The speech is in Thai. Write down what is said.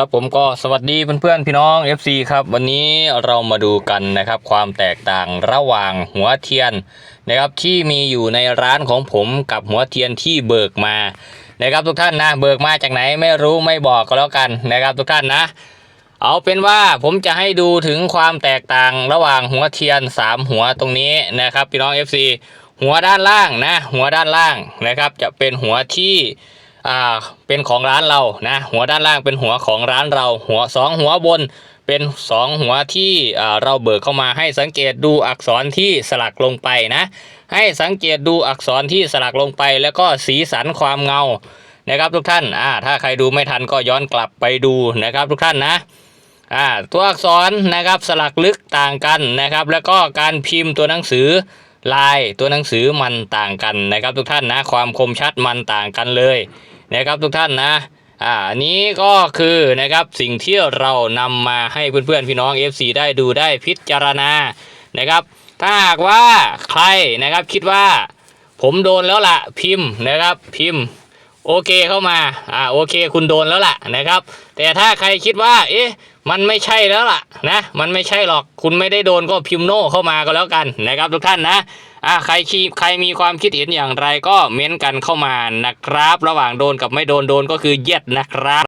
ครับผมก็สวัสดีเพื่อนๆพี่น้อง FC ครับ วันนี้เรามาดูกันนะครับความแตกต่างระหว่างหัวเทียนนะครับที่มีอยู่ในร้านของผมกับหัวเทียนที่เบิกมานะครับทุกท่านนะเบิกมาจากไหนไม่รู้ไม่บอกก็แล้วกันนะครับทุกท่านนะ เอาเป็นว่าผมจะให้ดูถึงความแตกต่างระหว่างหัวเทียน 3 หัวตรงนี้นะครับพี่น้อง FC หัวด้านล่างนะหัวด้านล่างนะครับจะเป็นหัวที่ อ่าเป็นของร้านเรานะหัวด้านล่างเป็นหัวของร้านเรา หัวสองหัวบนเป็นสองหัวที่เราเบิกเข้ามาให้สังเกตดูอักษรที่สลักลงไปนะให้สังเกตดูอักษรที่สลักลงไป แล้วก็สีสันความเงานะครับทุกท่านอ่าถ้าใครดูไม่ทันก็ย้อนกลับไปดูนะครับทุกท่านนะอ่าตัวอักษรนะครับสลักลึกต่างกันนะครับ แล้วก็การพิมพ์ตัวหนังสือ ลายตัวหนังสือมันต่างกันนะครับ ทุกท่านนะความคมชัดมันต่างกันเลยนะครับทุกท่านนะอ่าอันนี้ก็คือนะครับสิ่งที่เรานำมาให้เพื่อนๆพี่น้อง FC ได้ดูได้พิจารณานะครับ ถ้าหากว่าใครนะครับคิดว่า ผมโดนแล้วล่ะพิมพ์นะครับพิมพ์ โอเคเข้ามาอ่าโอเคคุณโดนแล้วล่ะนะครับ แต่ถ้าใครคิดว่า เอ๊ะมันไม่ใช่แล้วล่ะนะมันไม่ใช่หรอกคุณไม่ได้โดนก็พิมพ์โน่เข้ามาก็แล้วกันนะครับทุกท่านนะอ่าใครคิดใครมีความคิดเห็นอย่างไรก็เม้นกันเข้ามานะครับ ระหว่างโดนกับไม่โดนโดนก็คือเย็ดนะครับ